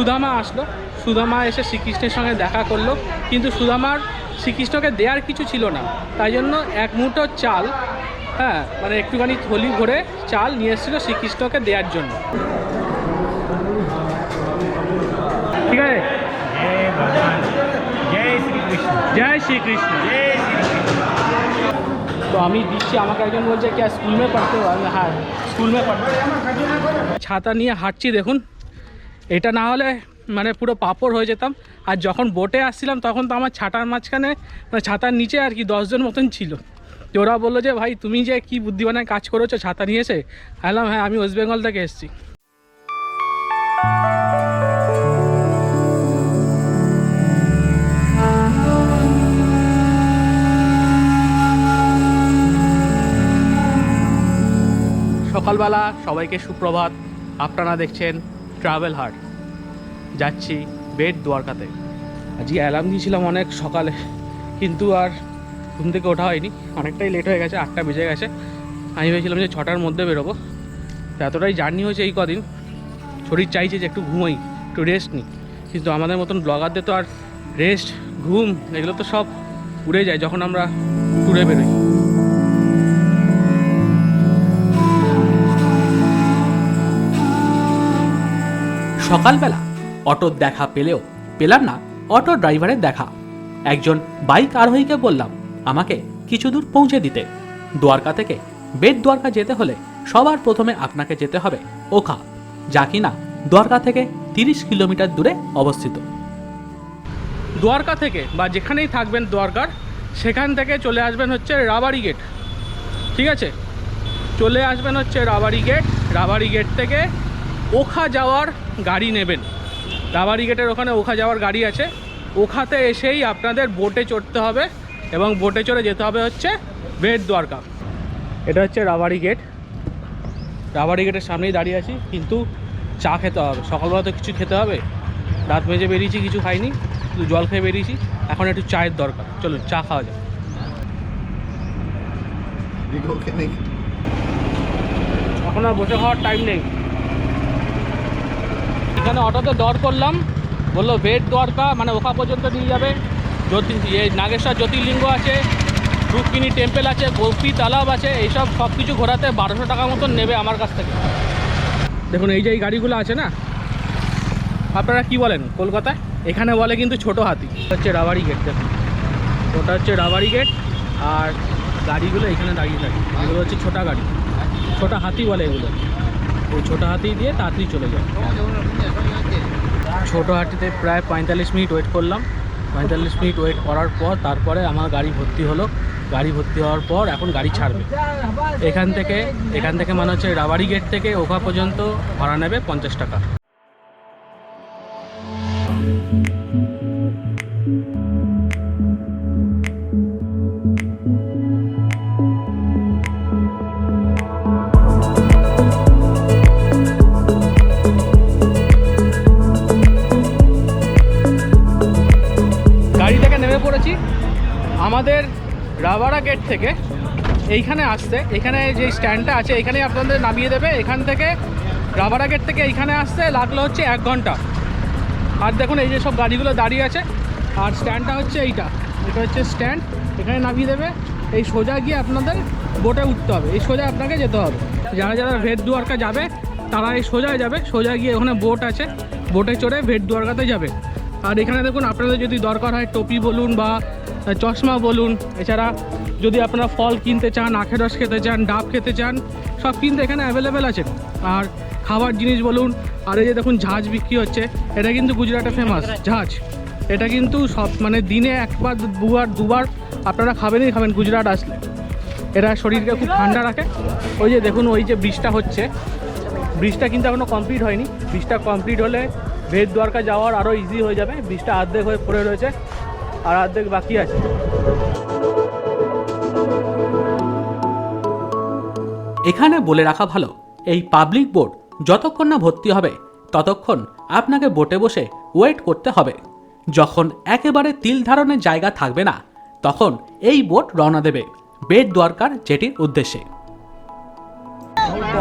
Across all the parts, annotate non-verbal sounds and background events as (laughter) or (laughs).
সুদামা আসলো। সুদামা এসে শ্রীকৃষ্ণের সঙ্গে দেখা করল। কিন্তু সুদামার শ্রীকৃষ্ণকে দেওয়ার কিছু ছিল না। তাই জন্য এক মুঠো চাল হ্যাঁ মানে একটুখানি থলি ভরে চাল নিয়ে এসেছিল শ্রীকৃষ্ণকে দেওয়ার জন্য। ঠিক আছে? জয় শ্রীকৃষ্ণ। তো আমি দিচ্ছি, আমাকে একজন বলছে, কি স্কুল মে পড়তে হ্যাঁ স্কুল মে পড়তে ছাতা নিয়ে হাঁটছি, দেখুন। এটা না হলে মানে পুরো পাপড় হয়ে যেতাম। আর যখন বোটে আসছিলাম, তখন তো আমার ছাতার মাঝখানে মানে ছাতার নিচে আর কি দশজন মতন ছিল। তো ওরা বলল যে, ভাই, তুমি যে কি বুদ্ধিমানের কাজ করেছ, ছাতা নিয়ে এসে? বললাম হ্যাঁ আমি ওয়েস্ট বেঙ্গল থেকে এসেছি। সকালবেলা সবাইকে সুপ্রভাত। আপনারা দেখছেন ট্রাভেল হার্ট যাচ্ছি বেড দ্বারকাতে আজকে অ্যালার্ম দিয়েছিলাম অনেক সকালে, কিন্তু আর ঘুম থেকে ওঠা হয়নি। অনেকটাই লেট হয়ে গেছে, আটটা বেজে গেছে। আমি ভেবেছিলাম যে ছটার মধ্যে বেরোবো। এতটাই জার্নি হয়েছে এই কদিন। শরীর চাইছে যে একটু ঘুমোই, একটু রেস্ট নিই। কিন্তু আমাদের মতন ব্লগারদের তো আর রেস্ট ঘুম, এগুলো তো সব উড়ে যায় যখন আমরা ট্যুরে বেরোই। সকালবেলা অটোর দেখা পেলেও পেলাম না অটো ড্রাইভারের দেখা। একজন বাইক আরোহীকে বললাম, আমাকে কিছু দূর পৌঁছে দিতে। দ্বারকা থেকে বেদ দ্বারকা যেতে হলে সবার প্রথমে আপনাকে যেতে হবে ওখা, যা কিনা দ্বারকা থেকে তিরিশ কিলোমিটার দূরে অবস্থিত। দ্বারকা থেকে বা যেখানেই থাকবেন দ্বারকার, সেখান থেকে চলে আসবেন হচ্ছে রাবারি গেট। ঠিক আছে? চলে আসবেন হচ্ছে রাবারি গেট। রাবারি গেট থেকে ওখা যাওয়ার গাড়ি নেবেন। রাবারি গেটের ওখানে ওখা যাওয়ার গাড়ি আছে। ওখাতে এসেই আপনাদের বোটে চড়তে হবে এবং বোটে চড়ে যেতে হবে হচ্ছে বেদ দ্বারকা। এটা হচ্ছে রাবারি গেট রাবারি গেটের সামনেই দাঁড়িয়ে আছি কিন্তু চা খেতে হবে। সকালবেলা তো কিছু খেতে হবে। রাত মেজে বেরিয়েছি কিছু খাইনি শুধু জল খেয়ে বেরিয়েছি। এখন একটু চায়ের দরকার। চলুন চা খাওয়া যাক। এখন আর বসে খাওয়ার টাইম নেই। এখানে অটোতে দর করলাম। বলল, বেড দ্বারকা মানে ওখা পর্যন্ত নিয়ে যাবে। জ্যোতি, এই নাগেশ্বর জ্যোতির্লিঙ্গ আছে রুক্মিণী টেম্পেল আছে, গোপী তালাব আছে, এইসব সব কিছু ঘোরাতে বারোশো টাকা মতন নেবে আমার কাছ থেকে। দেখুন, এই যে এই গাড়িগুলো আছে না? আপনারা কি বলেন কলকাতায়? এখানে বলে কিন্তু ছোট হাতি। হচ্ছে রাবারি গেট দেখুন। ওটা হচ্ছে রাবারি গেট আর গাড়িগুলো এখানে দাঁড়িয়ে থাকে। এগুলো হচ্ছে ছোটা গাড়ি। ছোটা হাতি বলে এগুলো। ওই ছোটো হাতি দিয়ে তাড়াতাড়ি চলে যায়। ছোটো হাতিতে প্রায় পঁয়তাল্লিশ মিনিট ওয়েট করলাম। পঁয়তাল্লিশ মিনিট ওয়েট করার পর তারপরে আমার গাড়ি ভর্তি হলো। গাড়ি ভর্তি হওয়ার পর এখন গাড়ি ছাড়বে। এখান থেকে এখান থেকে মানে হচ্ছে রাবারি গেট থেকে ওখা পর্যন্ত ভাড়া নেবে পঞ্চাশ টাকা। থেকে এইখানে আসতে, এখানে যে স্ট্যান্ডটা আছে এখানেই আপনাদের নামিয়ে দেবে। এখান থেকে রাবারা গেট থেকে এইখানে আসতে লাগল হচ্ছে এক ঘণ্টা। আর দেখুন এই যে সব গাড়িগুলো দাঁড়িয়ে আছে, আর স্ট্যান্ডটা হচ্ছে এইটা। এটা হচ্ছে স্ট্যান্ড, এখানে নামিয়ে দেবে। এই সোজা গিয়ে আপনাদের বোটে উঠতে হবে। এই সোজা আপনাকে যেতে হবে। যারা যারা ভেট দুয়ারকা যাবে, তারা এই সোজা যাবে। সোজা গিয়ে ওখানে বোট আছে, বোটে চড়ে ভেট দুয়ারকাতে যাবে। আর এখানে দেখুন আপনাদের যদি দরকার হয় টপি বলুন বা চশমা বলুন, এছাড়া যদি আপনারা ফল কিনতে চান, আখের রস খেতে চান, ডাব খেতে চান, সব কিন্তু এখানে অ্যাভেলেবেল আছে। আর খাবার জিনিস বলুন, আর এই যে দেখুন ঝাঁজ বিক্রি হচ্ছে, এটা কিন্তু গুজরাটে ফেমাস ঝাঁজ। এটা কিন্তু সব মানে দিনে একবার, দুবার দুবার আপনারা খাবেনই খাবেন, গুজরাট আসলে। এটা শরীরকে খুব ঠান্ডা রাখে। ওই যে দেখুন, ওই যে ব্রিজটা হচ্ছে। ব্রিজটা কিন্তু এখনও কমপ্লিট হয়নি। ব্রিজটা কমপ্লিট হলে ভেদ দ্বারকা যাওয়ার আরও ইজি হয়ে যাবে। ব্রিজটা আর্ধেক হয়ে পড়ে রয়েছে। আর অর্ধেক বাকি আছে। এখানে বলে রাখা ভালো, এই পাবলিক বোট যতক্ষণ না ভর্তি হবে, ততক্ষণ আপনাকে বোটে বসে ওয়েট করতে হবে। যখন একেবারে তিল ধারণের জায়গা থাকবে না, তখন এই বোট রওনা দেবে। বেড দরকার জেটির উদ্দেশ্যে।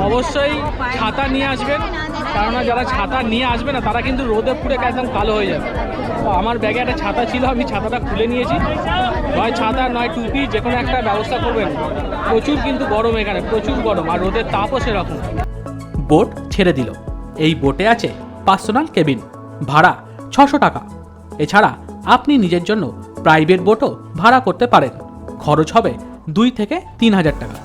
অবশ্যই ছাতা নিয়ে আসবেন। কেননা যারা ছাতা নিয়ে আসবে না, তারা কিন্তু রোদে পুড়ে একদম কালো হয়ে যাবে। তো আমার ব্যাগে একটা ছাতা ছিল, আমি ছাতাটা খুলে নিয়েছি। নয় ছাতা, নয় টুপি, যে কোনো একটা ব্যবস্থা করবেন। প্রচুর কিন্তু গরম এখানে, প্রচুর গরম, আর রোদের তাপও সেরকম। বোট ছেড়ে দিল। এই বোটে আছে পার্সোনাল কেবিন, ভাড়া ছশো টাকা। এছাড়া আপনি নিজের জন্য প্রাইভেট বোটও ভাড়া করতে পারেন। খরচ হবে দুই থেকে তিন হাজার টাকা।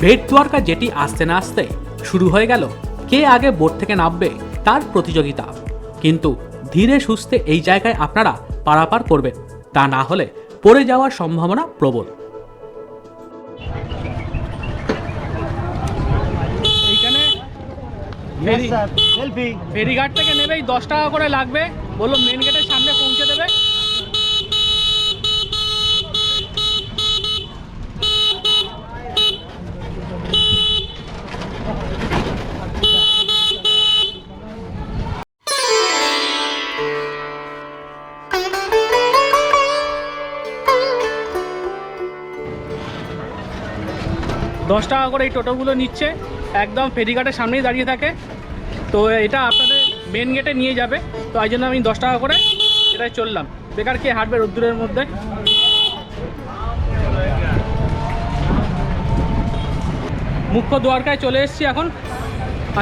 ভেট দ্বারকা যেটি আসতে না আসতে শুরু হয়ে গেল কে আগে বোর্ড থেকে নামবে তার প্রতিযোগিতা। কিন্তু ধীরে সুস্থে এই জায়গায় আপনারা পারাপার করবেন তা না হলে পড়ে যাওয়ার সম্ভাবনা প্রবল। ফেরিঘাট থেকে নেবেই দশ টাকা করে লাগবে। বলল মেন গেটের দশ টাকা করে এই টোটোগুলো নিচ্ছে, একদম ফেরিঘাটের সামনেই দাঁড়িয়ে থাকে। তো এটা আপনাদের মেন গেটে নিয়ে যাবে, তো এই জন্য আমি দশ টাকা করে এটাই চললাম। বেকার কে হাঁটবে রোদ্দুরের মধ্যে? মুখ্য দ্বারকায় চলে এসেছি এখন।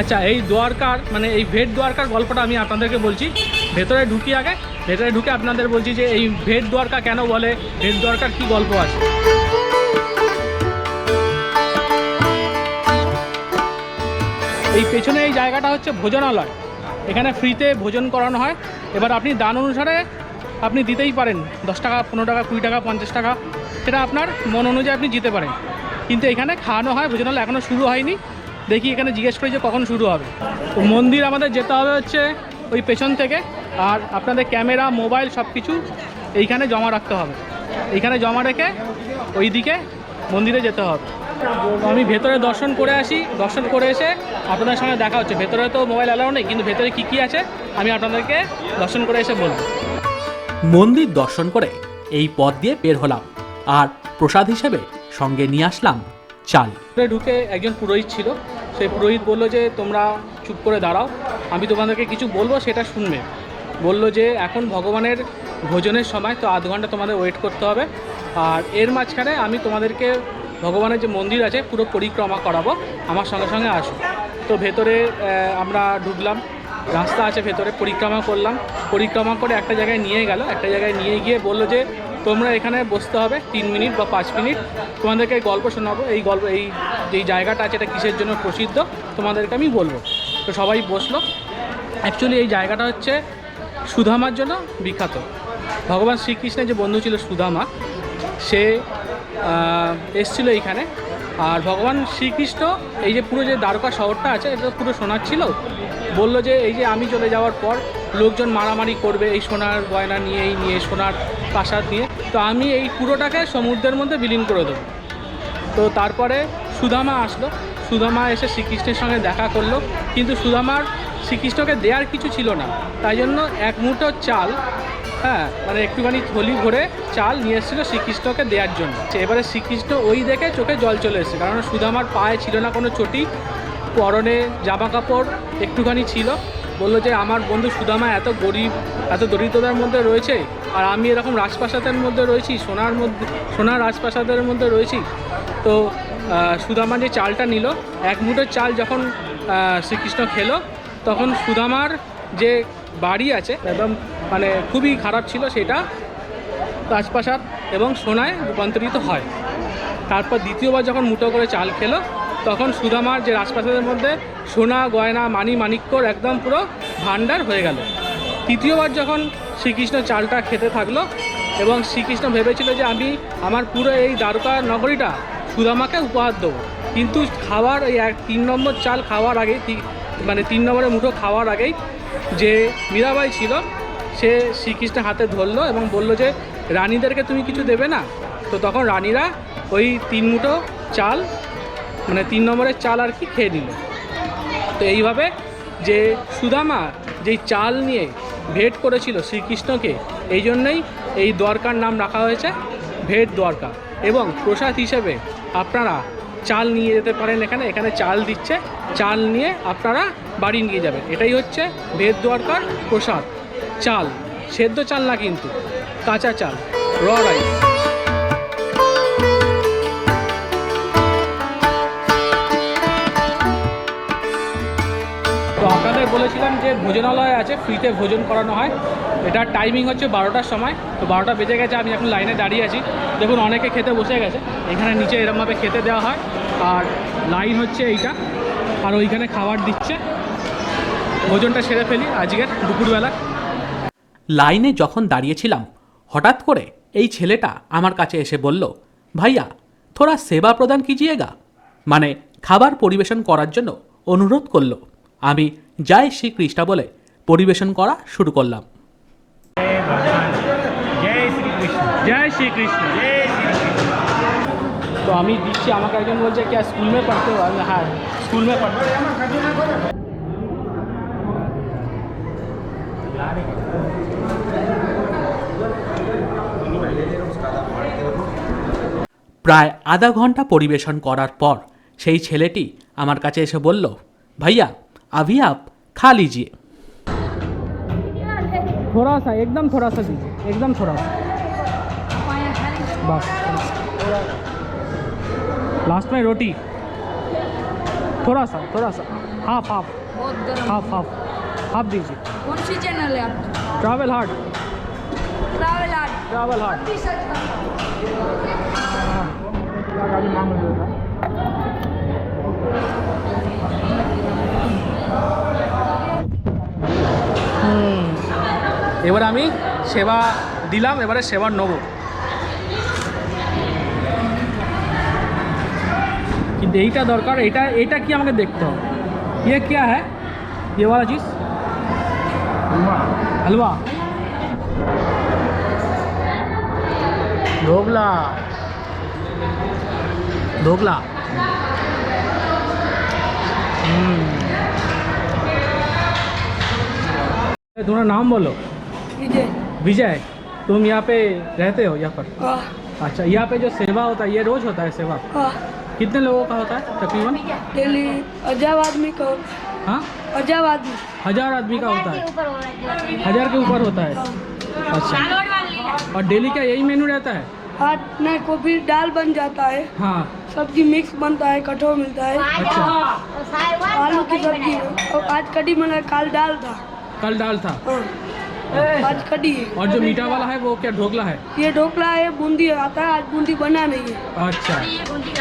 আচ্ছা এই দ্বারকার মানে এই ভেট দ্বারকার গল্পটা আমি আপনাদেরকে বলছি। ভেতরে ঢুকি আগে, ভেতরে ঢুকে আপনাদের বলছি যে এই ভেট দ্বারকা কেন বলে, ভেট দ্বারকার কী গল্প আছে? এই পেছনে এই জায়গাটা হচ্ছে ভোজনালয়। এখানে ফ্রিতে ভোজন করানো হয়। এবার আপনি দান অনুসারে আপনি দিতেই পারেন। দশ টাকা, পনেরো টাকা, কুড়ি টাকা, পঞ্চাশ টাকা। সেটা আপনার মন অনুযায়ী আপনি দিতে পারেন। কিন্তু এখানে খাওয়ানো হয়, ভোজনালয় এখনও শুরু হয়নি। দেখি এখানে জিজ্ঞেস করি যে কখন শুরু হবে। মন্দির আমাদের যেতে হবে হচ্ছে ওই পেছন থেকে। আর আপনাদের ক্যামেরা, মোবাইল সব কিছু এইখানে জমা রাখতে হবে। এইখানে জমা রেখে ওই দিকে মন্দিরে যেতে হবে। আমি ভেতরে দর্শন করে আসি দর্শন করে এসে আপনাদের সঙ্গে দেখা হচ্ছে। ভেতরে তো মোবাইল অ্যালাউ নেই কিন্তু ভেতরে কী কী আছে আমি আপনাদেরকে দর্শন করে এসে বলব। মন্দির দর্শন করে এই পথ দিয়ে বের হলাম আর প্রসাদ হিসেবে সঙ্গে নিয়ে আসলাম চাল। ঢুকে একজন পুরোহিত ছিল সেই পুরোহিত বলল যে তোমরা চুপ করে দাঁড়াও আমি তোমাদেরকে কিছু বলব সেটা শুনবে। বলল যে এখন ভগবানের ভোজনের সময় তো আধ ঘণ্টা তোমাদের ওয়েট করতে হবে। আর এর মাঝখানে আমি তোমাদেরকে ভগবানের যে মন্দির আছে, পুরো পরিক্রমা করাবো। আমার সঙ্গে সঙ্গে আসো। তো ভেতরে আমরা ঢুকলাম। রাস্তা আছে ভেতরে, পরিক্রমা করলাম। পরিক্রমা করে একটা জায়গায় নিয়ে গেল। একটা জায়গায় নিয়ে গিয়ে বলল যে, তোমরা এখানে বসতে হবে তিন মিনিট বা পাঁচ মিনিট। তোমাদেরকে গল্প শোনাবো। এই গল্প, এই যেই জায়গাটা আছে, এটা কিসের জন্য প্রসিদ্ধ? তোমাদেরকে আমি বলব। তো সবাই বসল। অ্যাকচুয়ালি এই জায়গাটা হচ্ছে সুধামার জন্য বিখ্যাত। ভগবান শ্রীকৃষ্ণের যে বন্ধু ছিল সুধামা, সে এসছিল এইখানে। আর ভগবান শ্রীকৃষ্ণ, এই যে পুরো যে দ্বারকা শহরটা আছে, এটা পুরো সোনার ছিল। বলল যে, এই যে আমি চলে যাওয়ার পর লোকজন মারামারি করবে, এই সোনার গয়না নিয়ে, এই নিয়ে, সোনার প্রাসাদ নিয়ে। তো আমি এই পুরোটাকে সমুদ্রের মধ্যে বিলীন করে দেবো। তো তারপরে সুদামা আসলো। সুদামা এসে শ্রীকৃষ্ণের সঙ্গে দেখা করল। কিন্তু সুদামার শ্রীকৃষ্ণকে দেওয়ার কিছু ছিল না। তাই জন্য এক মুঠো চাল হ্যাঁ মানে একটুখানি থলি ভরে চাল নিয়ে এসেছিল শ্রীকৃষ্ণকে দেওয়ার জন্য। এবারে শ্রীকৃষ্ণ ওই দেখে চোখে জল চলে এসেছে কারণ সুদামার পায়ে ছিল না কোনো চটি, পরনে জামা কাপড় একটুখানি ছিল। বলল যে, আমার বন্ধু সুদামা এত গরিব, এত দরিদ্রতার মধ্যে রয়েছে, আর আমি এরকম রাজপ্রাসাদের মধ্যে রয়েছি, সোনার মধ্যে সোনার রাজপ্রাসাদের মধ্যে রয়েছি। তো সুদামা যে চালটা নিল, এক মুঠো চাল যখন শ্রীকৃষ্ণ খেলো, তখন সুদামার যে বাড়ি আছে একদম মানে খুবই খারাপ ছিল সেটা রাজপ্রাসাদ এবং সোনায় রূপান্তরিত হয়। তারপর দ্বিতীয়বার যখন মুঠো করে চাল খেলো, তখন সুদামার যে রাজপ্রাসাদের মধ্যে সোনা, গয়না, মানি, মাণিক্যর একদম পুরো ভাণ্ডার হয়ে গেল। তৃতীয়বার যখন শ্রীকৃষ্ণ চালটা খেতে থাকল এবং শ্রীকৃষ্ণ ভেবেছিল যে আমি আমার পুরো এই দ্বারকা নগরীটা সুদামাকে উপহার দেবো। কিন্তু খাওয়ার ওই এক তিন নম্বর চাল খাওয়ার আগেই মানে তিন নম্বরের মুঠো খাওয়ার আগেই যে মীরাবাই ছিল সে শ্রীকৃষ্ণের হাতে ধরলো এবং বলল যে, রানীদেরকে তুমি কিছু দেবে না? তো তখন রানীরা ওই তিন মুঠো চাল মানে তিন নম্বরের চাল আর কি খেয়ে নিল। তো এইভাবে যে সুদামা যেই চাল নিয়ে ভেট করেছিল শ্রীকৃষ্ণকে এই জন্যই এই দ্বারকার নাম রাখা হয়েছে, ভেট দ্বারকা। এবং প্রসাদ হিসেবে আপনারা চাল নিয়ে যেতে পারেন এখানে। এখানে চাল দিচ্ছে, চাল নিয়ে আপনারা বাড়ি নিয়ে যাবেন। এটাই হচ্ছে ভেদ দ্বারকার প্রসাদ। চাল, সেদ্ধ চাল না কিন্তু, কাঁচা চাল র রাইস তো আপনাদের বলেছিলাম যে ভোজনালয় আছে ফ্রিতে ভোজন করানো হয়। এটার টাইমিং হচ্ছে বারোটার সময়, তো বারোটা বেজে গেছে, আমি এখন লাইনে দাঁড়িয়ে আছি। দেখুন, অনেকে খেতে বসে গেছে, এখানে নিচে এরমভাবে খেতে দেওয়া হয়। আর লাইন হচ্ছে এইটা, আর ওইখানে খাবার দিচ্ছে। ভোজনটা সেরে ফেলি, আজকের দুপুরবেলা। লাইনে যখন দাঁড়িয়েছিলাম, হঠাৎ করে এই ছেলেটা আমার কাছে এসে বলল, ভাইয়া থোড়া সেবা প্রদান কিজিয়েগা মানে খাবার পরিবেশন করার জন্য অনুরোধ করল। আমি জয় শ্রী কৃষ্ণা বলে পরিবেশন করা শুরু করলাম। তো আমি দিচ্ছি, আমাকে একজন বলছে কি স্কুল মে পড়তে হ্যাঁ স্কুল মে পড়তে প্রায় আধা ঘন্টা পরিবেশন করার পর সেই ছেলেটি আমার কাছে এসে বলল ভাইয়া আভি আপ খা লিজিয়ে थोड़ा सा एकदम थोड़ा सा दीजिए एकदम थोड़ा सा बस लास्ट में रोटी थोड़ा सा थोड़ा सा हाफ हाफ बहुत गर्म हाफ हाफ हाफ दीजिए कौन सी चैनल है आपकी travel hard travel art travel hard गाड़ी मांग এবার আমি সেবা দিলাম এবারে সেবা নেবো কিন্তু এইটা দরকার এটা এটা কি আমাকে দেখতে হবে ইয়ে क्या है ये वाला चीज़ हलवा ढोकला ढोकला। हम्म। तुम्हारा नाम बोलो। विजय। विजय तुम यहाँ पे रहते हो यहाँ पर? अच्छा यहाँ पे जो सेवा होता है ये रोज होता है सेवा? कितने लोगों का होता है तकरीबन? अजाब आदमी को। हाँ? अजाब आदमी। हज़ार आदमी का होता है। हज़ार के ऊपर होता है। अच्छा। और डेली का यही मेनू रहता है? आज नहीं कोई दाल बन जाता है। हाँ। सब्ज़ी मिक्स बनता है कठोर मिलता है। अच्छा। आलू की सब्ज़ी और आज कड़ी मैंने कल डाल था। कल डाल था? हाँ। आज कड़ी है। और जो मीठा वाला है वो क्या ढोकला है? ये ढोकला है बूंदी आता है आज बूंदी बना नहीं है। अच्छा।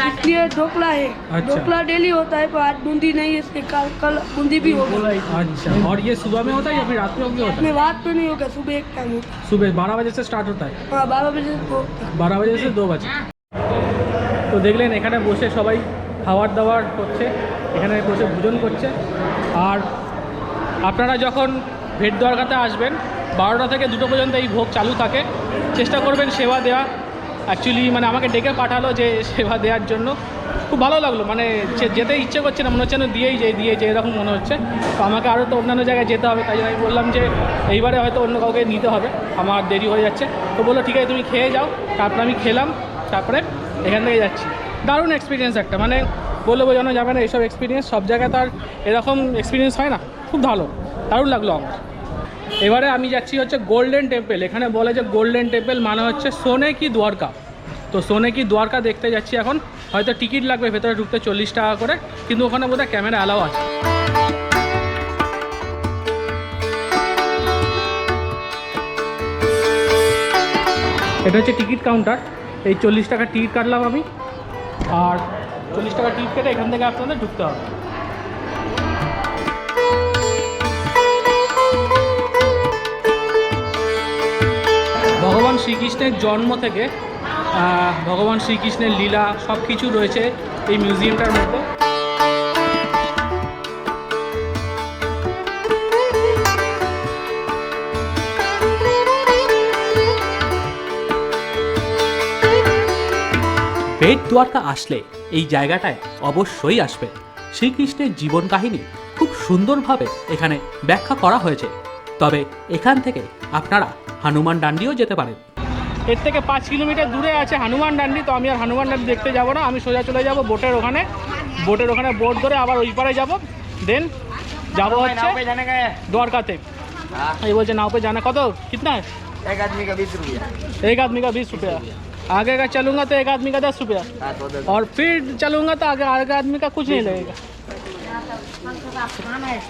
इसलिए ढोकला है। अच्छा। ढोकला डेली होता है पर आज बूंदी नहीं है इसलिए कल कल बूंदी भी होगा अच्छा। और ये सुबह में होता है या फिर रात में होता है? रात में नहीं होगा सुबह एक टाइम सुबह बारह बजे से स्टार्ट होता है? हाँ, बारह बजे से बारह बजे से दो बजे। তো দেখলেন এখানে বসে সবাই খাবার দাবার করছে এখানে বসে ভোজন করছে। আর আপনারা যখন ভেট দ্বারকাতে আসবেন, বারোটা থেকে দুটো পর্যন্ত এই ভোগ চালু থাকে। চেষ্টা করবেন সেবা দেওয়া অ্যাকচুয়ালি মানে আমাকে ডেকে পাঠালো যে সেবা দেওয়ার জন্য। খুব ভালো লাগল মানে যেতে ইচ্ছে করছে না, মনে হচ্ছে না দিয়েই যে, দিয়ে যে, এরকম মনে হচ্ছে। তো আমাকে আরও তো অন্যান্য জায়গায় যেতে হবে, তাই জন্য আমি বললাম যে এইবারে হয়তো অন্য কাউকে নিতে হবে, আমার দেরি হয়ে যাচ্ছে। তো বলল, ঠিক আছে, তুমি খেয়ে যাও। তারপরে আমি খেলাম, তারপরে এখান থেকে যাচ্ছি। দারুণ এক্সপিরিয়েন্স একটা মানে বললে বোঝানো যাবে না এইসব এক্সপিরিয়েন্স সব জায়গায় তার এরকম এক্সপিরিয়েন্স হয় না, খুব ভালো, দারুণ লাগল আমার। এবারে আমি যাচ্ছি হচ্ছে গোল্ডেন টেম্পল এখানে বলে যে গোল্ডেন টেম্পল মানে হচ্ছে সোনে কি দ্বারকা। তো সোনে কি দ্বারকা দেখতে যাচ্ছি এখন, হয়তো টিকিট লাগবে, ভেতরে ঢুকতে চল্লিশ টাকা করে, কিন্তু ওখানে বোধহয় ক্যামেরা অ্যালাও আছে। এটা হচ্ছে টিকিট কাউন্টার এই চল্লিশ টাকার টিকিট কাটলাম আমি। আর চল্লিশ টাকা টিকিট কেটে এখান থেকে আপনাদের ঢুকতে হবে। ভগবান শ্রীকৃষ্ণের জন্ম থেকে ভগবান শ্রীকৃষ্ণের লীলা সব কিছু রয়েছে এই মিউজিয়ামটার মধ্যে। বেদ দ্বারকা আসলে এই জায়গাটায় অবশ্যই আসবে। শ্রীকৃষ্ণের জীবন কাহিনী খুব সুন্দরভাবে এখানে ব্যাখ্যা করা হয়েছে। তবে এখান থেকে আপনারা হনুমান ডান্ডিও যেতে পারেন। এর থেকে পাঁচ কিলোমিটার দূরে আছে হানুমান ডান্ডি তো আমি আর হানুমান ডান্ডি দেখতে যাব না। আমি সোজা চলে যাব বোটের ওখানে। বোটের ওখানে বোট ধরে আবার ওই পারে যাব। দেন যাব হচ্ছে দ্বারকাতে হ্যাঁ। এই বলছে নাও পে জানা কত? কিতনা? এক আদমি কা বিশ রুপিয়া। এক আদমি কা বিশ রুপিয়া। आदमी का बीस रुपया आगे का चलूंगा तो एक आदमी का दस रुपया हाँ तो दस और फिर चलूंगा तो आगे आगे आदमी का कुछ नहीं लगेगा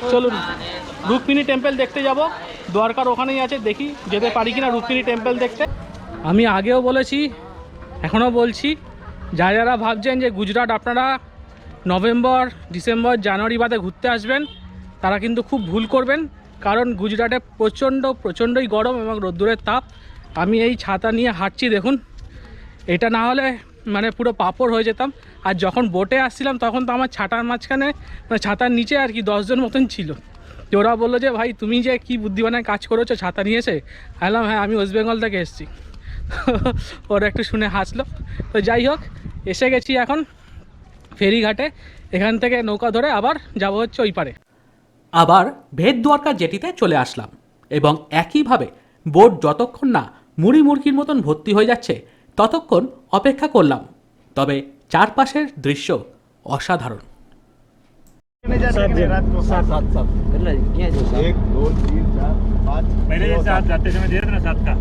চলুন রুক্মিণী টেম্পল দেখতে যাব দ্বারকার ওখানেই আছে দেখি যেতে পারি কিনা রুক্মিণী টেম্পল দেখতে আমি আগেও বলেছি এখনও বলছি যারা যারা ভাবছেন যে গুজরাট আপনারা নভেম্বর ডিসেম্বর জানুয়ারি বাদে ঘুরতে আসবেন তারা কিন্তু খুব ভুল করবেন কারণ গুজরাটে প্রচণ্ড প্রচণ্ডই গরম এবং রোদ্দুরের তাপ আমি এই ছাতা নিয়ে হাঁটছি দেখুন এটা না হলে মানে পুরো পাপড় হয়ে যেতাম। আর যখন বোটে আসছিলাম, তখন তো আমার ছাতার মাঝখানে মানে ছাতার নিচে আর কি দশজন মতন ছিল। তো ওরা বলল যে, ভাই, তুমি যে কি বুদ্ধিমানের কাজ করেছ, ছাতা নিয়ে এসে? বললাম হ্যাঁ আমি ওয়েস্ট বেঙ্গল থেকে এসেছি। (laughs) ওরা একটু শুনে হাসলো। তো যাই হোক, এসে গেছি এখন ফেরিঘাটে। এখান থেকে নৌকা ধরে আবার যাব হচ্ছে ওই পারে। আবার ভেদ দ্বারকা জেটিতে চলে আসলাম এবং একইভাবে বোট যতক্ষণ না মুড়ি মুরগির মতন ভর্তি হয়ে যাচ্ছে ততক্ষণ অপেক্ষা করলাম তবে চারপাশের দৃশ্য অসাধারণ सात दिन रात को सात सात सात कितना क्या जो सात एक दो तीन चार पाँच पहले छः, जैसे आप सात। जाते समय दे रहे थे ना सात का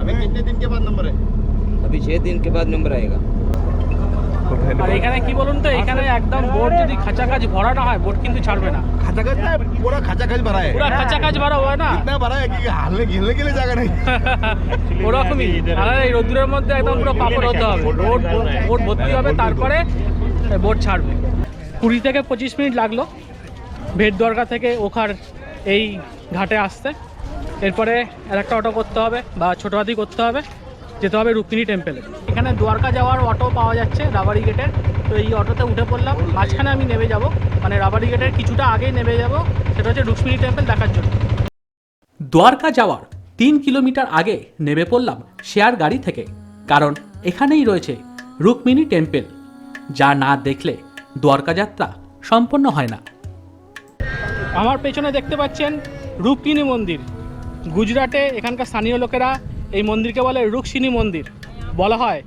हमें कितने दिन के बाद नंबर है अभी छह दिन के बाद नंबर आएगा আর এখানে কি বলুন তো এখানে একদম বোট যদি খাঁচা কাজ ভরা না হয় বোট কিন্তু ছাড়বে না खाचा खच ना पूरा खाचा खच भरा है পুরো খাঁচা কাজ ভরা হয় না इतना भरा है कि हालने गिलने के लिए जगह नहीं (laughs) ওরকমই আর এই রোদ্দুরের মধ্যে একদম পুরো পাপড় হতে হবে বোট বোট ভর্তি হবে তারপরে বোট ছাড়বে কুড়ি থেকে পঁচিশ মিনিট লাগলো ভেট দরগা থেকে ওখার এই ঘাটে আসতে এরপরে আর একটা অটো করতে হবে বা ছোটো হাতি করতে হবে যেতে হবে রুক্মিণী টেম্পেলে এখানে দ্বারকা যাওয়ার অটো পাওয়া যাচ্ছে রাবারি গেটের তো এই অটোতে উঠে পড়লাম মাঝখানে আমি নেমে যাব। মানে রাবারি গেটের কিছুটা আগেই নেমে যাব সেটা হচ্ছে রুক্মিণী টেম্পল দেখার জন্য। দ্বারকা যাওয়ার তিন কিলোমিটার আগে নেমে পড়লাম শেয়ার গাড়ি থেকে কারণ এখানেই রয়েছে রুক্মিণী টেম্পেল যা না দেখলে দ্বারকা যাত্রা সম্পন্ন হয় না। আমার পেছনে দেখতে পাচ্ছেন রুক্মিণী মন্দির। গুজরাটে এখানকার স্থানীয় লোকেরা এই মন্দিরকে বলে রুকসিনী মন্দির। বলা হয়,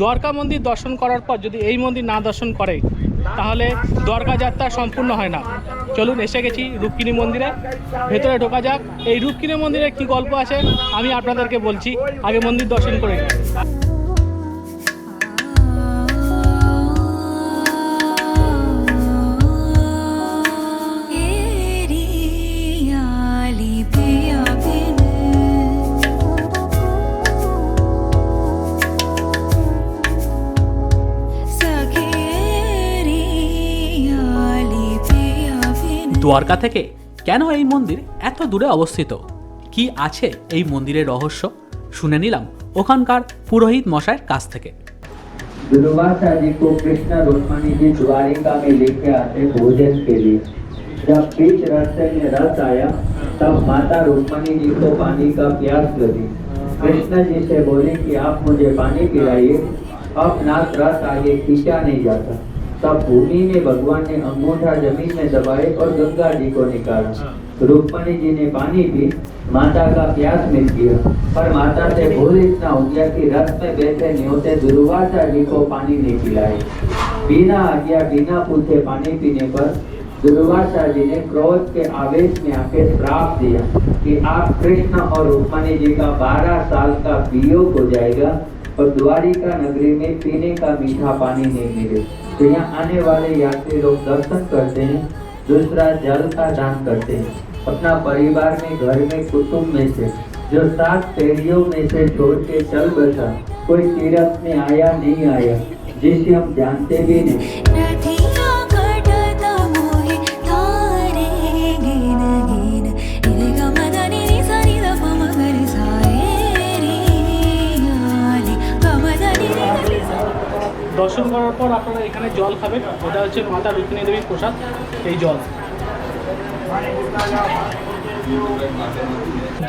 দ্বারকা মন্দির দর্শন করার পর যদি এই মন্দির না দর্শন করে, তাহলে দ্বারকা যাত্রা সম্পূর্ণ হয় না। চলুন, এসে গেছি রুক্মিণী মন্দিরে। ভেতরে ঢোকা যাক। এই রুক্মিণী মন্দিরে কি গল্প আছে, আমি আপনাদেরকে বলছি। আগে মন্দির দর্শন করে দ্বারকা থেকে কেন এই মন্দির এত দূরে অবস্থিত কি আছে এই মন্দিরের রহস্য শুনে নিলাম ওখানকার পুরোহিত মশাইয়ের কাছ থেকে दुर्वासा जी को कृष्ण रुक्मणी जी द्वारिका में लेके आते भोजन के लिए जब बीच रास्ते में रथ आया तब माता रुक्मणी जी को पानी का प्यास लगी कृष्ण जी से बोले कि आप मुझे पानी पिलाइए अब नाथ रथ आगे खींचा नहीं जाता तब भूमि में भगवान ने अंगूठा ज़मीन में दबाए और गंगा जी को निकाला। रुक्मणी जी ने पानी पी माता का प्यास मिट गया। पर माता से भूल इतना हो गया कि रथ में बैठे न्योते दुर्वासा जी को पानी नहीं पिलाए। बिना आज्ञा बिना पूछे पानी पीने पर दुर्वासा जी ने क्रोध के आवेश में आके श्राप दिया कि आप कृष्ण और रुक्मणी जी का बारह साल का वियोग हो जाएगा और द्वारिका नगरी में पीने का मीठा पानी नहीं मिले। तो यहाँ आने वाले यात्री लोग दर्शन करते हैं, दूसरा जल का दान करते हैं। अपना परिवार में, घर में, कुटुंब में से, जो सात पेड़ियों में से छोड़ के चल बैठा, कोई तीरथ में आया, नहीं आया, जिसे हम जानते भी नहीं। দর্শন করার পর আপনারা এখানে জল খাবেন। ওটা হচ্ছে মাতা রুক্মিণী দেবীর প্রসাদ, এই জল।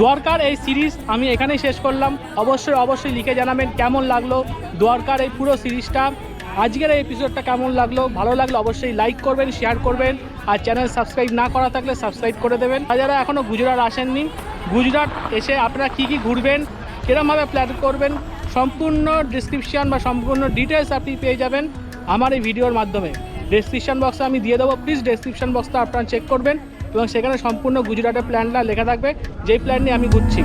দ্বারকার এই সিরিজ আমি এখানেই শেষ করলাম। অবশ্যই অবশ্যই লিখে জানাবেন কেমন লাগল দ্বারকার এই পুরো সিরিজটা। আজকের এই এপিসোডটা কেমন লাগল? ভালো লাগল অবশ্যই লাইক করবেন শেয়ার করবেন। আর চ্যানেল সাবস্ক্রাইব না করা থাকলে সাবস্ক্রাইব করে দেবেন। আর যারা এখনও গুজরাট আসেননি, গুজরাট এসে আপনারা কী কী ঘুরবেন, কীরমভাবে প্ল্যান করবেন সম্পূর্ণ ডিসক্রিপশান বা সম্পূর্ণ ডিটেলস আপনি পেয়ে যাবেন আমার এই ভিডিওর মাধ্যমে। ডেসক্রিপশন বক্সে আমি দিয়ে দেবো। প্লিজ ডেসক্রিপশন বক্সটা আপনারা চেক করবেন এবং সেখানে সম্পূর্ণ গুজরাটের প্ল্যানটা লেখা থাকবে। যেই প্ল্যান নিয়ে আমি ঘুরছি।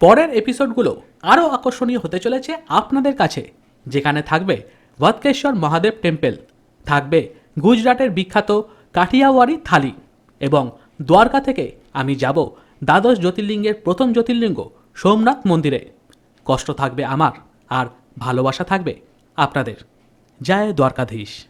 পরের এপিসোডগুলো আরও আকর্ষণীয় হতে চলেছে আপনাদের কাছে, যেখানে থাকবে ভৎকেশ্বর মহাদেব টেম্পল থাকবে গুজরাটের বিখ্যাত কাঠিয়াওয়ারি থালি এবং দ্বারকা থেকে আমি যাব দ্বাদশ জ্যোতির্লিঙ্গের প্রথম জ্যোতির্লিঙ্গ সোমনাথ মন্দিরে। কষ্ট থাকবে আমার আর ভালোবাসা থাকবে আপনাদের। জয় দ্বারকাধীশ।